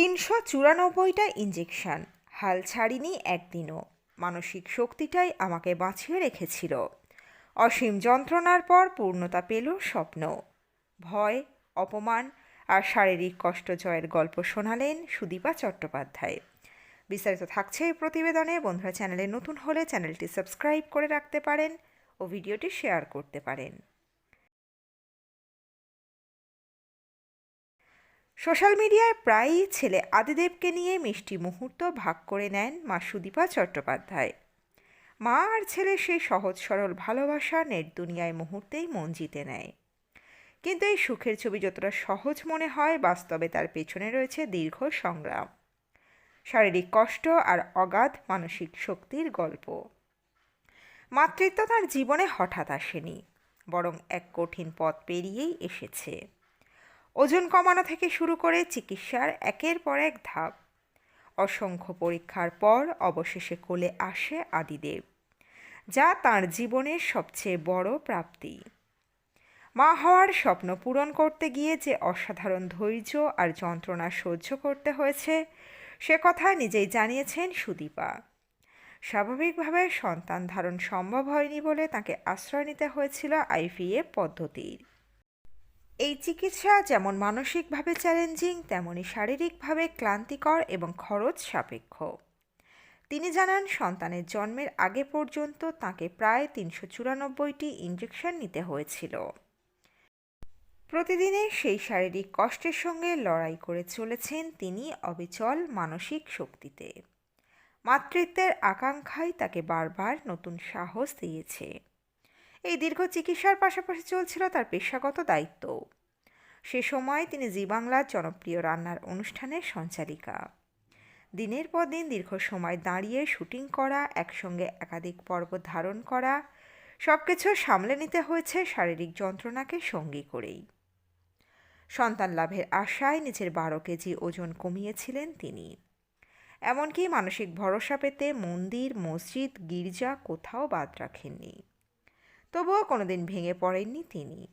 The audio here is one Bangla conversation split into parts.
তিনশো চুরানব্বইটা ইঞ্জেকশন হাল ছাড়িনি একদিনও। মানসিক শক্তিটাই আমাকে বাঁচিয়ে রেখেছিল। অসীম যন্ত্রণার পর পূর্ণতা পেল স্বপ্ন। ভয়, অপমান আর শারীরিক কষ্ট জয়ের গল্প শোনালেন সুদীপা চট্টোপাধ্যায়। বিস্তারিত থাকছে এই প্রতিবেদনে। বন্ধুরা, চ্যানেলে নতুন হলে চ্যানেলটি সাবস্ক্রাইব করে রাখতে পারেন ও ভিডিওটি শেয়ার করতে পারেন। সোশ্যাল মিডিয়ায় প্রায়ই ছেলে আদিদেবকে নিয়ে মিষ্টি মুহূর্ত ভাগ করে নেন মা সুদীপা চট্টোপাধ্যায়। মা আর ছেলে সেই সহজ সরল ভালোবাসা নেট দুনিয়ায় মুহূর্তেই মন জিতে নেয়। কিন্তু এই সুখের ছবি যতটা সহজ মনে হয়, বাস্তবে তার পেছনে রয়েছে দীর্ঘ সংগ্রাম। শারীরিক কষ্ট আর অগাধ মানসিক শক্তির গল্প। মাতৃত্ব তার জীবনে হঠাৎ আসেনি, বরং এক কঠিন পথ পেরিয়েই এসেছে। ওজন কমানো থেকে শুরু করে চিকিৎসার একের পর এক ধাপ। অসংখ্য পরীক্ষার পর অবশেষে কোলে আসে আদিদেব, যা তার জীবনের সবচেয়ে বড় প্রাপ্তি। মা হওয়ার স্বপ্ন পূরণ করতে গিয়ে যে অসাধারণ ধৈর্য আর যন্ত্রণা সহ্য করতে হয়েছে, সে কথা নিজেই জানিয়েছেন সুদীপা। স্বাভাবিকভাবে সন্তান ধারণ সম্ভব হয়নি বলে তাকে আশ্রয় নিতে হয়েছিল আইভিএফ পদ্ধতির। এই চিকিৎসা যেমন মানসিকভাবে চ্যালেঞ্জিং তেমনই শারীরিকভাবে ক্লান্তিকর এবং খরচ সাপেক্ষ। তিনি জানান, সন্তানের জন্মের আগে পর্যন্ত তাকে প্রায় তিনশো চুরানব্বইটি ইঞ্জেকশন নিতে হয়েছিল। প্রতিদিনের সেই শারীরিক কষ্টের সঙ্গে লড়াই করে চলেছেন তিনি অবিচল মানসিক শক্তিতে। মাতৃত্বের আকাঙ্ক্ষাই তাকে বারবার নতুন সাহস দিয়েছে। এই দীর্ঘ চিকিৎসার পাশাপাশি চলছিল তার পেশাগত দায়িত্ব। সে সময় তিনি জি বাংলার জনপ্রিয় রান্নার অনুষ্ঠানের সঞ্চালিকা। দিনের পর দিন দীর্ঘ সময় দাঁড়িয়ে শুটিং করা, একসঙ্গে একাধিক পর্ব ধারণ করা সব কিছু সামলে নিতে হয়েছে শারীরিক যন্ত্রণাকে সঙ্গী করেই। সন্তান লাভের আশায় নিজের বারো কেজি ওজন কমিয়েছিলেন তিনি। এমনকি মানসিক ভরসা পেতে মন্দির, মসজিদ, গির্জা কোথাও বাদ রাখেননি। তবুও কোনোদিন ভেঙে পড়েননি তিনি।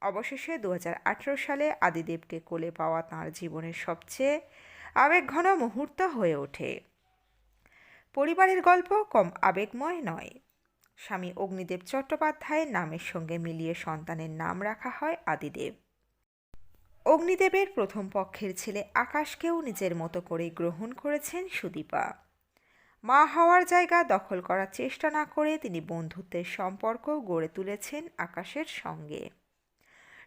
অবশেষে দু হাজার আঠারো সালে আদিদেবকে কোলে পাওয়া তাঁর জীবনের সবচেয়ে আবেগঘন মুহূর্ত হয়ে ওঠে। পরিবারের গল্প কম আবেগময় নয়। স্বামী অগ্নিদেব চট্টোপাধ্যায়ের নামের সঙ্গে মিলিয়ে সন্তানের নাম রাখা হয় আদিদেব। অগ্নিদেবের প্রথম পক্ষের ছেলে আকাশকেও নিজের মতো করে গ্রহণ করেছেন সুদীপা। মা হওয়ার জায়গা দখল করার চেষ্টা না করে তিনি বন্ধুত্বের সম্পর্ক গড়ে তুলেছেন আকাশের সঙ্গে।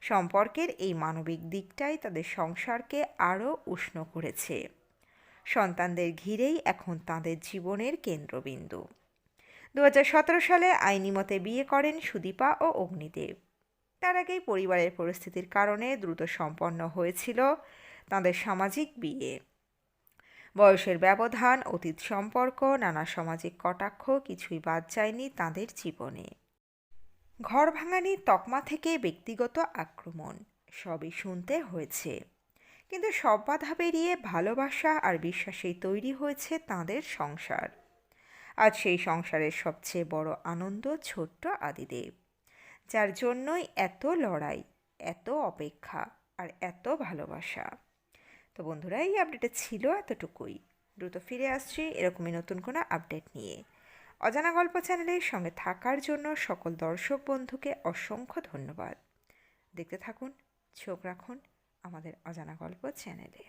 সম্পর্কের এই মানবিক দিকটাই তাদের সংসারকে আরও উষ্ণ করেছে। সন্তানদের ঘিরেই এখন তাদের জীবনের কেন্দ্রবিন্দু। দু হাজার সতেরো সালে আইনি মতে বিয়ে করেন সুদীপা ও অগ্নিদেব। তার আগেই পরিবারের পরিস্থিতির কারণে দ্রুত সম্পন্ন হয়েছিল তাদের সামাজিক বিয়ে। বয়সের ব্যবধান, অতীত সম্পর্ক, নানা সামাজিক কটাক্ষ কিছুই বাদ যায়নি তাদের জীবনে। ঘর ভাঙানি তকমা থেকে ব্যক্তিগত আক্রমণ, সবই শুনতে হয়েছে। কিন্তু সব বাধা পেরিয়ে ভালোবাসা আর বিশ্বাসেই তৈরি হয়েছে তাদের সংসার। আজ সেই সংসারের সবচেয়ে বড় আনন্দ ছোট্ট আদিদেব, যার জন্যই এত লড়াই, এত অপেক্ষা আর এত ভালোবাসা। তো বন্ধুরা, এই আপডেটে ছিল এতটুকুই। দ্রুত ফিরে আসছি এরকমই নতুন কোনো আপডেট নিয়ে। অজানা গল্প চ্যানেলের সঙ্গে থাকার জন্য সকল দর্শক বন্ধুকে অসংখ্য ধন্যবাদ। দেখতে থাকুন, চোখ রাখুন আমাদের অজানা গল্প চ্যানেলে